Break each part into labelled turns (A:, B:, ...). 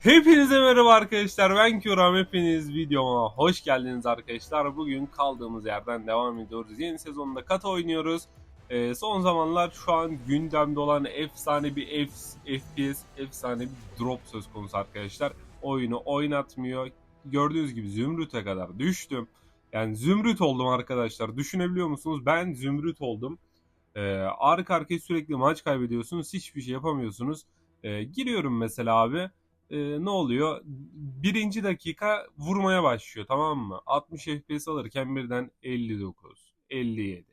A: Hepinize merhaba arkadaşlar. Ben Kuram. Hepiniz videoma hoş geldiniz arkadaşlar. Bugün kaldığımız yerden devam ediyoruz. Yeni sezonda kata oynuyoruz. Ee, son zamanlar şu an gündemde olan efsane bir F FPS, efsane bir drop söz konusu arkadaşlar. Oyunu oynatmıyor. Gördüğünüz gibi Zümrüt'e kadar düştüm. Yani Zümrüt oldum arkadaşlar. Düşünebiliyor musunuz? Ben Zümrüt oldum. Ee, arka arkaya sürekli maç kaybediyorsunuz. Hiçbir şey yapamıyorsunuz. Ee, giriyorum mesela abi e, ne oluyor? Birinci dakika vurmaya başlıyor tamam mı? 60 FPS alırken birden 59, 57.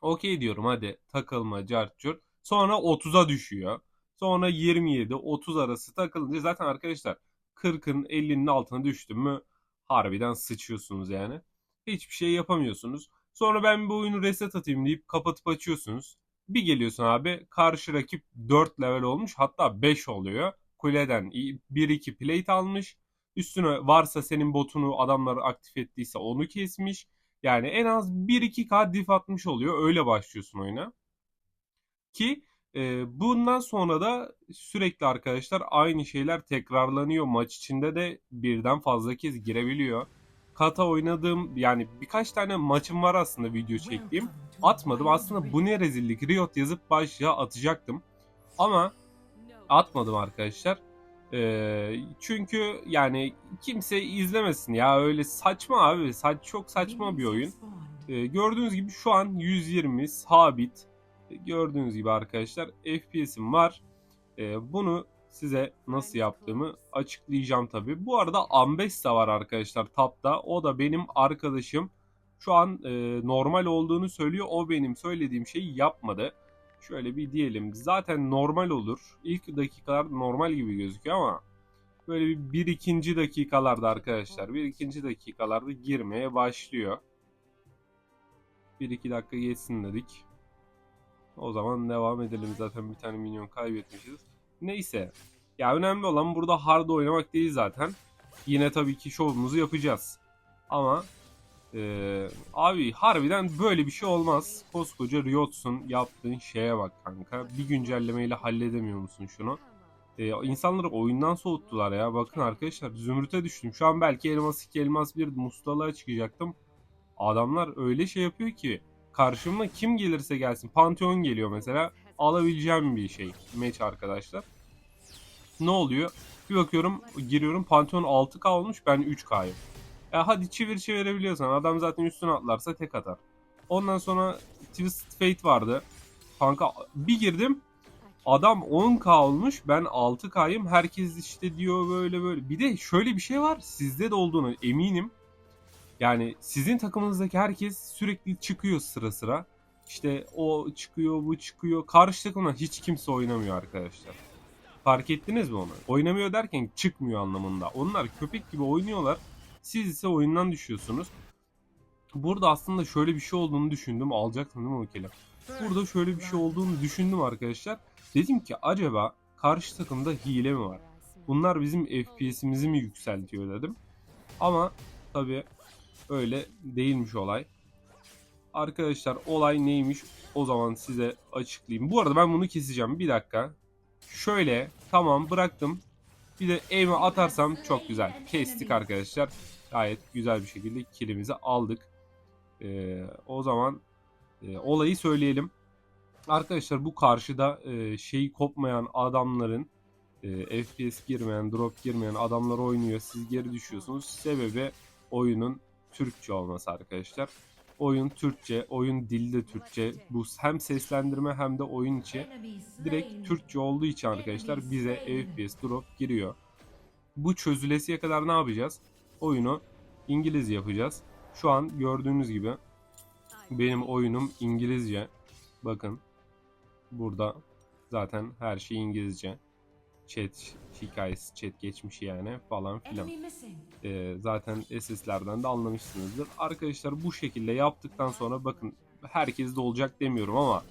A: Okey diyorum hadi takılma cart curt. Sonra 30'a düşüyor. Sonra 27, 30 arası takılınca zaten arkadaşlar 40'ın 50'nin altına düştüm mü harbiden sıçıyorsunuz yani. Hiçbir şey yapamıyorsunuz. Sonra ben bu oyunu reset atayım deyip kapatıp açıyorsunuz. Bir geliyorsun abi karşı rakip 4 level olmuş hatta 5 oluyor kuleden 1-2 plate almış. Üstüne varsa senin botunu adamlar aktif ettiyse onu kesmiş. Yani en az 1-2k diff atmış oluyor. Öyle başlıyorsun oyuna. Ki e, bundan sonra da sürekli arkadaşlar aynı şeyler tekrarlanıyor. Maç içinde de birden fazla kez girebiliyor. Kata oynadığım yani birkaç tane maçım var aslında video çektiğim. Atmadım. Aslında bu ne rezillik Riot yazıp başlığa atacaktım. Ama atmadım arkadaşlar. Ee, çünkü yani kimse izlemesin ya öyle saçma abi. Çok saçma bir oyun. Ee, gördüğünüz gibi şu an 120 sabit. Gördüğünüz gibi arkadaşlar FPS'im var. Ee, bunu size nasıl yaptığımı açıklayacağım tabi. Bu arada Ambessa var arkadaşlar tapta. O da benim arkadaşım. Şu an e, normal olduğunu söylüyor. O benim söylediğim şeyi yapmadı. Şöyle bir diyelim. Zaten normal olur. İlk dakikalar normal gibi gözüküyor ama böyle bir, bir ikinci dakikalarda arkadaşlar bir ikinci dakikalarda girmeye başlıyor. Bir iki dakika geçsin dedik. O zaman devam edelim. Zaten bir tane minyon kaybetmişiz. Neyse. Ya önemli olan burada hard oynamak değil zaten. Yine tabii ki şovumuzu yapacağız. Ama ee, abi harbiden böyle bir şey olmaz. Koskoca Riot'sun yaptığın şeye bak kanka. Bir güncellemeyle halledemiyor musun şunu? Ee, insanları oyundan soğuttular ya. Bakın arkadaşlar zümrüte düştüm. Şu an belki elmas 2 elmas 1 mustalığa çıkacaktım. Adamlar öyle şey yapıyor ki. Karşıma kim gelirse gelsin. Pantheon geliyor mesela. Alabileceğim bir şey. Match arkadaşlar. Ne oluyor? Bir bakıyorum giriyorum Pantheon 6K olmuş ben 3K'yım. Ya hadi çevir çevirebiliyorsan adam zaten üstüne atlarsa tek atar. Ondan sonra Twisted Fate vardı. Kanka bir girdim adam 10k olmuş ben 6k'yım herkes işte diyor böyle böyle. Bir de şöyle bir şey var sizde de olduğunu eminim. Yani sizin takımınızdaki herkes sürekli çıkıyor sıra sıra. İşte o çıkıyor bu çıkıyor. Karşı takımda hiç kimse oynamıyor arkadaşlar. Fark ettiniz mi onu? Oynamıyor derken çıkmıyor anlamında. Onlar köpek gibi oynuyorlar. Siz ise oyundan düşüyorsunuz. Burada aslında şöyle bir şey olduğunu düşündüm. Alacaktım değil mi o kelam? Burada şöyle bir şey olduğunu düşündüm arkadaşlar. Dedim ki acaba karşı takımda hile mi var? Bunlar bizim FPS'imizi mi yükseltiyor dedim. Ama tabi öyle değilmiş olay. Arkadaşlar olay neymiş o zaman size açıklayayım. Bu arada ben bunu keseceğim. Bir dakika. Şöyle tamam bıraktım. Bir de aim'e atarsam çok güzel. Kestik arkadaşlar. Gayet güzel bir şekilde kilimizi aldık. Ee, o zaman e, olayı söyleyelim. Arkadaşlar bu karşıda e, şeyi kopmayan adamların e, FPS girmeyen, drop girmeyen adamlar oynuyor. Siz geri düşüyorsunuz. Sebebi oyunun Türkçe olması arkadaşlar. Oyun Türkçe, oyun dilde Türkçe. Bu hem seslendirme hem de oyun içi direkt Türkçe olduğu için arkadaşlar bize FPS drop giriyor. Bu çözülesiye kadar ne yapacağız? Oyunu İngilizce yapacağız. Şu an gördüğünüz gibi benim oyunum İngilizce. Bakın burada zaten her şey İngilizce. Chat hikayesi, chat geçmişi yani falan filan. Ee, zaten SS'lerden de anlamışsınızdır. Arkadaşlar bu şekilde yaptıktan sonra bakın herkes de olacak demiyorum ama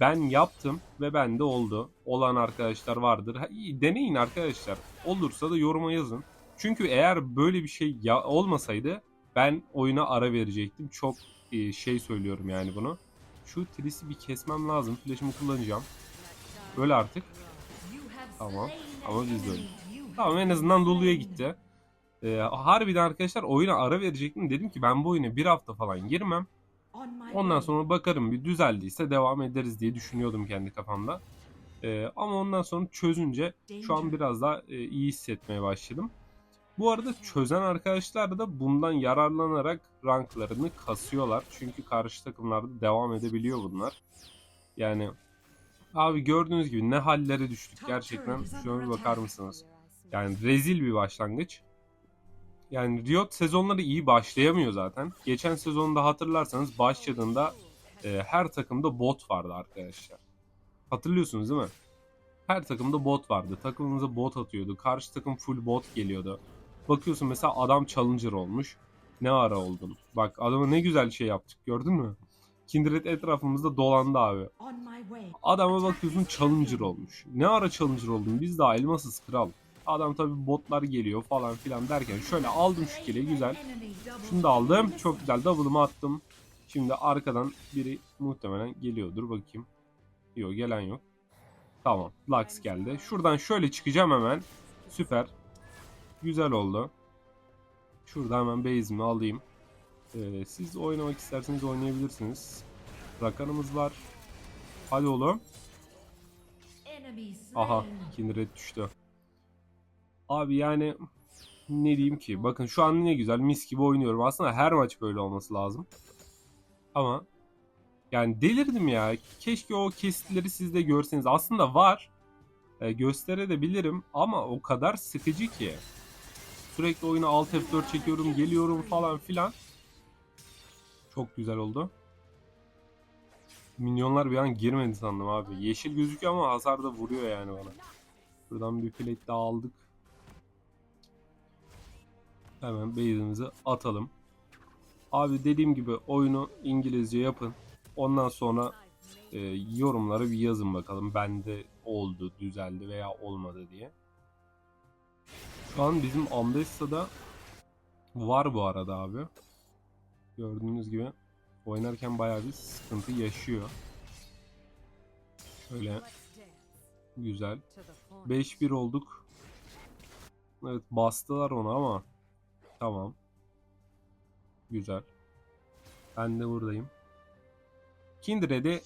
A: ben yaptım ve bende oldu. Olan arkadaşlar vardır. Ha, iyi, deneyin arkadaşlar. Olursa da yoruma yazın. Çünkü eğer böyle bir şey ya olmasaydı ben oyuna ara verecektim. Çok e, şey söylüyorum yani bunu. Şu trisi bir kesmem lazım. Flash'ımı kullanacağım. Öyle artık. Tamam. Ama biz de öyle. Tamam en azından Lulu'ya gitti. Ee, harbiden arkadaşlar oyuna ara verecektim. Dedim ki ben bu oyuna bir hafta falan girmem. Ondan sonra bakarım bir düzeldiyse devam ederiz diye düşünüyordum kendi kafamda. Ee, ama ondan sonra çözünce şu an biraz daha e, iyi hissetmeye başladım. Bu arada çözen arkadaşlar da bundan yararlanarak ranklarını kasıyorlar. Çünkü karşı takımlarda devam edebiliyor bunlar. Yani abi gördüğünüz gibi ne hallere düştük gerçekten. Şuna bir bakar mısınız? Yani rezil bir başlangıç. Yani Riot sezonları iyi başlayamıyor zaten. Geçen sezonda hatırlarsanız başladığında e, her takımda bot vardı arkadaşlar. Hatırlıyorsunuz değil mi? Her takımda bot vardı. Takımınıza bot atıyordu. Karşı takım full bot geliyordu. Bakıyorsun mesela adam challenger olmuş. Ne ara oldun? Bak adama ne güzel şey yaptık gördün mü? Kindred etrafımızda dolandı abi. Adama bakıyorsun challenger olmuş. Ne ara challenger oldun? Biz daha elmasız kral. Adam tabi botlar geliyor falan filan derken şöyle aldım şu kili güzel. Şunu da aldım. Çok güzel double'ımı attım. Şimdi arkadan biri muhtemelen geliyordur bakayım. Yok gelen yok. Tamam. Lux geldi. Şuradan şöyle çıkacağım hemen. Süper. Güzel oldu. Şurada hemen base'imi alayım. Ee, siz oynamak isterseniz oynayabilirsiniz. Rakanımız var. Hadi oğlum. Aha. Kindred düştü. Abi yani ne diyeyim ki? Bakın şu an ne güzel mis gibi oynuyorum. Aslında her maç böyle olması lazım. Ama yani delirdim ya. Keşke o kesitleri siz de görseniz. Aslında var. E, gösterebilirim ama o kadar sıkıcı ki. Sürekli oyuna alt F4 çekiyorum, geliyorum falan filan. Çok güzel oldu. Minyonlar bir an girmedi sandım abi. Yeşil gözüküyor ama hasar da vuruyor yani bana. Buradan bir plate daha aldık. Hemen base'imizi atalım. Abi dediğim gibi oyunu İngilizce yapın. Ondan sonra e, yorumlara bir yazın bakalım. Bende oldu, düzeldi veya olmadı diye. Şu an bizim Ambessa'da var bu arada abi. Gördüğünüz gibi oynarken bayağı bir sıkıntı yaşıyor. Şöyle güzel. 5-1 olduk. Evet bastılar onu ama tamam. Güzel. Ben de buradayım. Kindred'i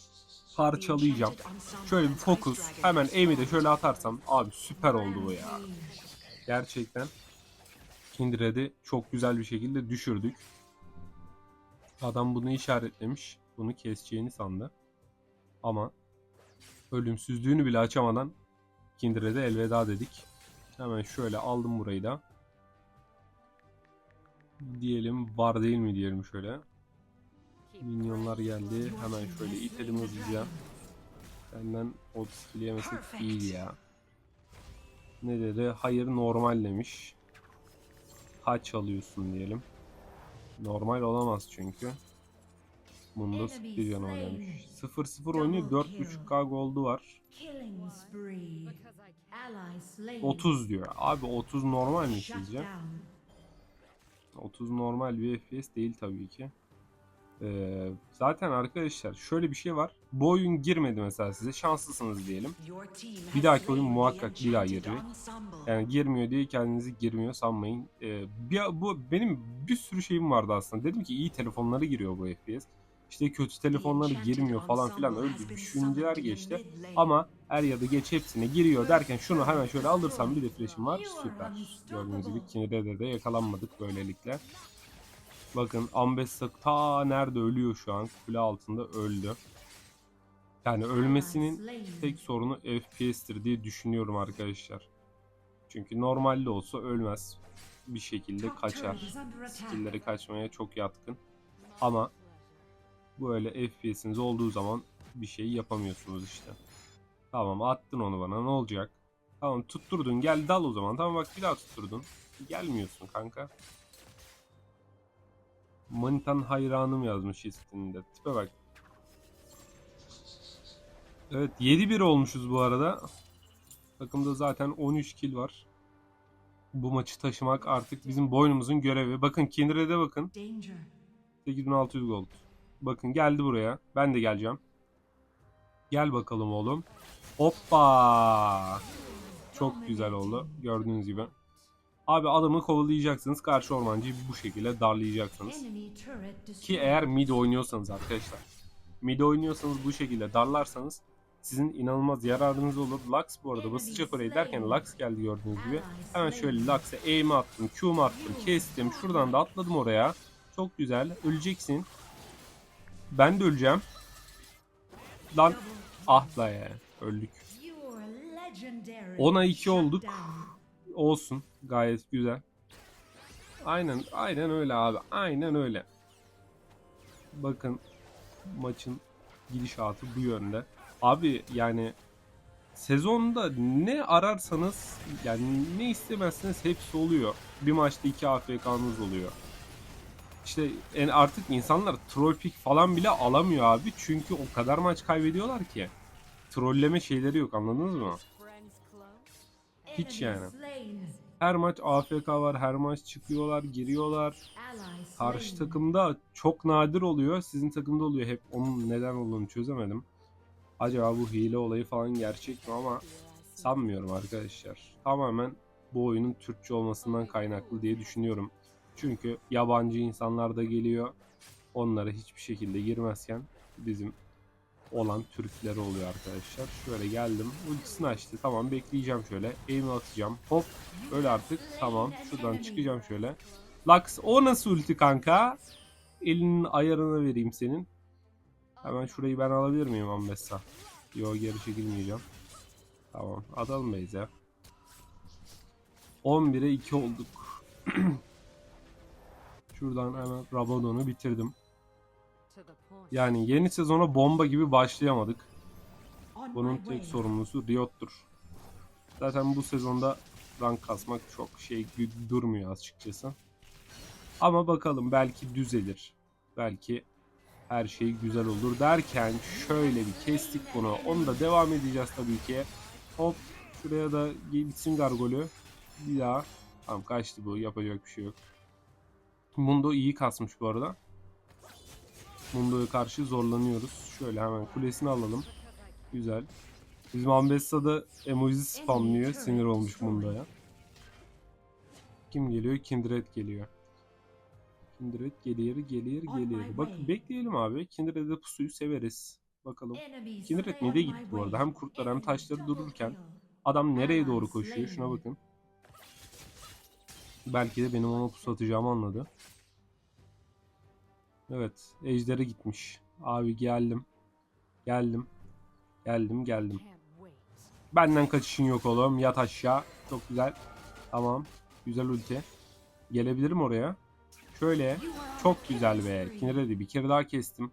A: parçalayacağım. Şöyle bir fokus. Hemen aim'i de şöyle atarsam abi süper oldu bu ya. Gerçekten Kindred'i çok güzel bir şekilde düşürdük. Adam bunu işaretlemiş. Bunu keseceğini sandı. Ama ölümsüzlüğünü bile açamadan Kindred'e elveda dedik. Hemen şöyle aldım burayı da. Diyelim var değil mi diyelim şöyle. Minyonlar geldi. Hemen şöyle itelim hızlıca. Benden 30 kill yemesek iyiydi ya. Ne dedi? Hayır normal demiş. Kaç alıyorsun diyelim. Normal olamaz çünkü. Bunda bir can oynamış. 0-0 oynuyor. 4.5k goldu var. 30 diyor. Abi 30 normal mi sizce? 30 normal bir FPS değil tabii ki. Ee, zaten arkadaşlar şöyle bir şey var. Bu oyun girmedi mesela size. Şanslısınız diyelim.
B: Bir dahaki oyun muhakkak bir daha girecek.
A: Yani girmiyor diye kendinizi girmiyor sanmayın. Ee, bir, bu benim bir sürü şeyim vardı aslında. Dedim ki iyi telefonları giriyor bu FPS. İşte kötü telefonları girmiyor falan filan öyle bir düşünceler geçti. Ama er ya da geç hepsine giriyor derken şunu hemen şöyle alırsam bir de flash'im var süper. Gördüğünüz gibi Kinre'de de yakalanmadık böylelikle. Bakın Ambessa ta nerede ölüyor şu an kule altında öldü. Yani ölmesinin tek sorunu FPS'tir diye düşünüyorum arkadaşlar. Çünkü normalde olsa ölmez. Bir şekilde kaçar. Skill'leri kaçmaya çok yatkın. Ama böyle FPS'iniz olduğu zaman bir şey yapamıyorsunuz işte. Tamam attın onu bana ne olacak? Tamam tutturdun gel dal o zaman. Tamam bak bir daha tutturdun. Gelmiyorsun kanka. Manitan hayranım yazmış isminde. Tipe bak. Evet 7-1 olmuşuz bu arada. Takımda zaten 13 kill var. Bu maçı taşımak artık bizim boynumuzun görevi. Bakın Kindred'e bakın. 8600 gold. Bakın geldi buraya. Ben de geleceğim. Gel bakalım oğlum. Hoppa. Çok güzel oldu. Gördüğünüz gibi. Abi adamı kovalayacaksınız. Karşı ormancıyı bu şekilde darlayacaksınız. Ki eğer mid oynuyorsanız arkadaşlar. Mid oynuyorsanız bu şekilde darlarsanız sizin inanılmaz yararınız olur. Lux bu arada basacak orayı derken Lux geldi gördüğünüz gibi. Hemen şöyle Lux'a aim'i attım, Q'mu attım, kestim. Şuradan da atladım oraya. Çok güzel. Öleceksin. Ben de öleceğim. Lan ah la ya. Öldük. 10'a 2 olduk. Olsun. Gayet güzel. Aynen aynen öyle abi. Aynen öyle. Bakın maçın gidişatı bu yönde. Abi yani sezonda ne ararsanız yani ne istemezseniz hepsi oluyor. Bir maçta iki AFK'nız oluyor. İşte en artık insanlar troll pick falan bile alamıyor abi. Çünkü o kadar maç kaybediyorlar ki. Trolleme şeyleri yok anladınız mı? Hiç yani. Her maç AFK var, her maç çıkıyorlar, giriyorlar. Karşı takımda çok nadir oluyor. Sizin takımda oluyor hep. Onun neden olduğunu çözemedim. Acaba bu hile olayı falan gerçek mi ama sanmıyorum arkadaşlar. Tamamen bu oyunun Türkçe olmasından kaynaklı diye düşünüyorum. Çünkü yabancı insanlar da geliyor. Onlara hiçbir şekilde girmezken bizim olan Türkler oluyor arkadaşlar. Şöyle geldim. Ultisini açtı. Tamam bekleyeceğim şöyle. Aim'i atacağım. Hop. Öyle artık. Tamam. Şuradan çıkacağım şöyle. Lux o nasıl ulti kanka? Elinin ayarını vereyim senin. Hemen şurayı ben alabilir miyim Ambessa? Yo geri çekilmeyeceğim. Tamam. Atalım Beyza. 11'e 2 olduk. Şuradan hemen Rabadon'u bitirdim. Yani yeni sezona bomba gibi başlayamadık. Bunun tek sorumlusu Riot'tur. Zaten bu sezonda rank kasmak çok şey durmuyor açıkçası. Ama bakalım belki düzelir. Belki her şey güzel olur derken şöyle bir kestik bunu. Onu da devam edeceğiz tabii ki. Hop şuraya da gitsin gargolü. Bir daha. Tamam kaçtı bu yapacak bir şey yok. Mundo iyi kasmış bu arada. Mundo'ya karşı zorlanıyoruz. Şöyle hemen kulesini alalım. Güzel. Bizim Ambessa'da emoji spamlıyor. Sinir olmuş Mundo'ya. Kim geliyor? Kindred geliyor. Kindred geliyor, geliyor, geliyor. Bak bekleyelim abi. Kindred'e pusuyu severiz. Bakalım.
B: Kindred mid'e gitti bu arada. Hem kurtlar hem taşları dururken
A: Adam nereye doğru koşuyor? Şuna bakın. Belki de benim ona pusu atacağımı anladı. Evet. Ejder'e gitmiş. Abi geldim. Geldim. Geldim geldim. Benden kaçışın yok oğlum. Yat aşağı. Çok güzel. Tamam. Güzel ulti. Gelebilirim oraya. Şöyle. Çok güzel be. Kindred'i bir kere daha kestim.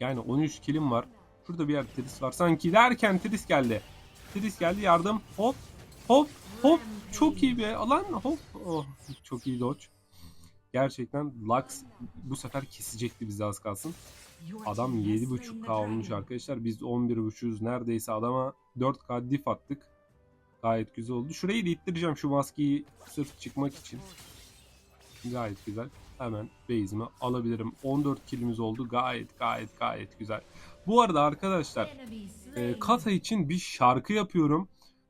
A: Yani 13 kilim var. Şurada bir yer Tris var. Sanki derken Tris geldi. Tris geldi yardım. Hop. Hop. Hop. Çok iyi be. Lan hop. Oh, çok iyi dodge. Gerçekten Lux bu sefer kesecekti bizi az kalsın. Adam 7.5k olmuş arkadaşlar. Biz 11.500 neredeyse adama 4k diff attık. Gayet güzel oldu. Şurayı da ittireceğim şu maskeyi sırf çıkmak için. Gayet güzel. Hemen base'imi alabilirim. 14 killimiz oldu. Gayet gayet gayet güzel. Bu arada arkadaşlar e, Kata için bir şarkı yapıyorum.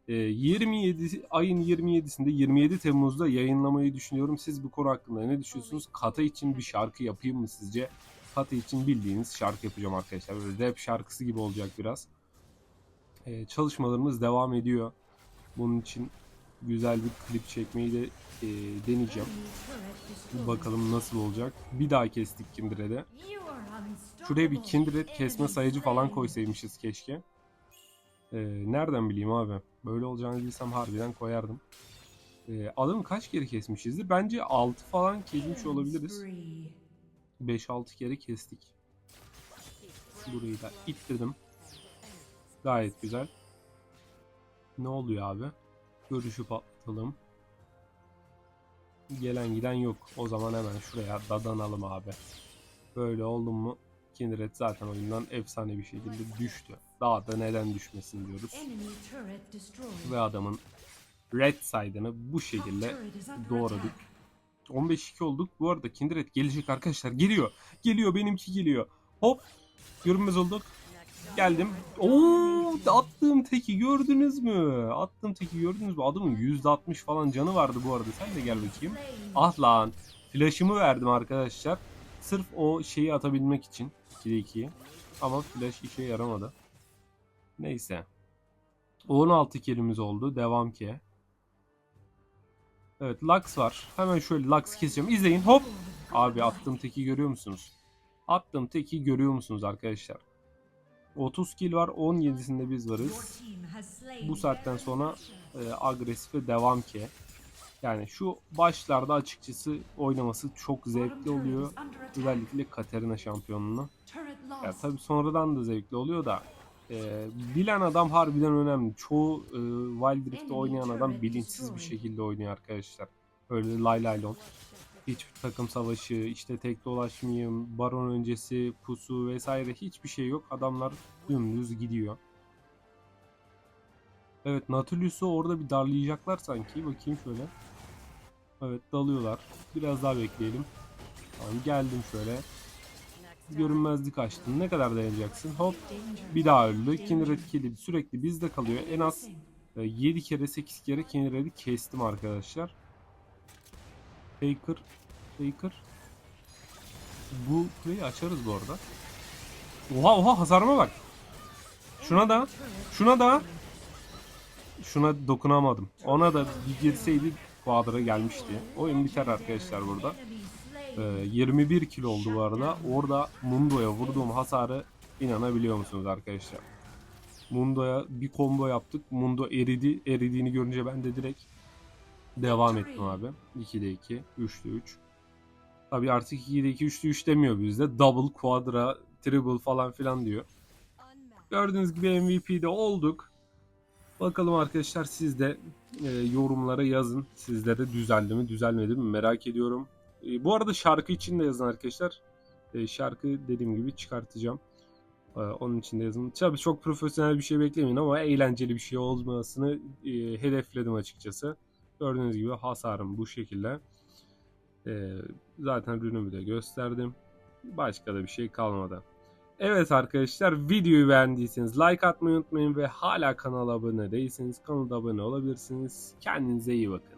A: E, 27 ayın 27'sinde 27 Temmuz'da yayınlamayı düşünüyorum. Siz bu konu hakkında ne düşünüyorsunuz? Kata için bir şarkı yapayım mı sizce? Kata için bildiğiniz şarkı yapacağım arkadaşlar. Böyle rap şarkısı gibi olacak biraz. E, çalışmalarımız devam ediyor. Bunun için güzel bir klip çekmeyi de e, deneyeceğim. Bakalım nasıl olacak. Bir daha kestik Kindred'e. Şuraya bir Kindred kesme sayıcı falan koysaymışız keşke. Ee, nereden bileyim abi? Böyle olacağını bilsem harbiden koyardım. Ee, adamı kaç kere kesmişizdir? Bence 6 falan kesmiş olabiliriz. 5-6 kere kestik. Burayı da ittirdim. Gayet güzel. Ne oluyor abi? Görüşü patlatalım. Gelen giden yok. O zaman hemen şuraya dadanalım abi. Böyle oldu mu Kindred zaten oyundan efsane bir şekilde düştü. Daha da neden düşmesin diyoruz. Ve adamın red side'ını bu şekilde doğradık. 15-2 olduk. Bu arada Kindred gelecek arkadaşlar. Geliyor. Geliyor benimki geliyor. Hop. Görünmez olduk. Geldim. Oo, attığım teki gördünüz mü? Attığım teki gördünüz mü? Adamın %60 falan canı vardı bu arada. Sen de gel bakayım. Ah lan. Flash'ımı verdim arkadaşlar. Sırf o şeyi atabilmek için. 2'de 2'yi. Ama flash işe yaramadı. Neyse. 16 kilimiz oldu. Devam ki. Evet Lux var. Hemen şöyle Lux keseceğim. İzleyin. Hop. Abi attığım teki görüyor musunuz? Attığım teki görüyor musunuz arkadaşlar? 30 kill var. 17'sinde biz varız. Bu saatten sonra e, agresife devam ki. Yani şu başlarda açıkçası oynaması çok zevkli oluyor. Özellikle Katarina şampiyonluğuna. Ya tabii sonradan da zevkli oluyor da e, bilen adam harbiden önemli. Çoğu e, Wild Rift'te oynayan adam bilinçsiz bir şekilde oynuyor arkadaşlar. Öyle lay lay lon. Hiçbir takım savaşı, işte tek dolaşmayayım, baron öncesi, pusu vesaire hiçbir şey yok. Adamlar dümdüz gidiyor. Evet Nautilus'u orada bir darlayacaklar sanki. Bakayım şöyle. Evet dalıyorlar. Biraz daha bekleyelim. Tamam geldim şöyle. Görünmezlik açtın. Ne kadar dayanacaksın? Hop bir daha öldü. Kindred kill'i sürekli bizde kalıyor. En az 7 kere 8 kere Kindred'i kestim arkadaşlar. Faker. Faker. Bu kuleyi açarız bu arada. Oha oha hasarıma bak. Şuna da. Şuna da. Şuna dokunamadım. Ona da bir girseydi Quadra gelmişti. Oyun biter arkadaşlar burada. Ee, 21 kilo oldu bu arada. Orada Mundo'ya vurduğum hasarı inanabiliyor musunuz arkadaşlar? Mundo'ya bir combo yaptık. Mundo eridi. Eridiğini görünce ben de direkt devam ettim abi. 2'de 2, 3'de 3. Tabii artık 2'de 2, 3'de 3 demiyor bizde. Double, quadra, triple falan filan diyor. Gördüğünüz gibi MVP'de olduk. Bakalım arkadaşlar siz de e, yorumlara yazın. Sizlere düzeldi mi düzelmedi mi merak ediyorum. E, bu arada şarkı için de yazın arkadaşlar. E, şarkı dediğim gibi çıkartacağım. E, onun için de yazın. Tabii çok profesyonel bir şey beklemeyin ama eğlenceli bir şey olmasını e, hedefledim açıkçası. Gördüğünüz gibi hasarım bu şekilde. E, zaten ürünümü de gösterdim. Başka da bir şey kalmadı. Evet arkadaşlar videoyu beğendiyseniz like atmayı unutmayın ve hala kanala abone değilseniz kanala abone olabilirsiniz. Kendinize iyi bakın.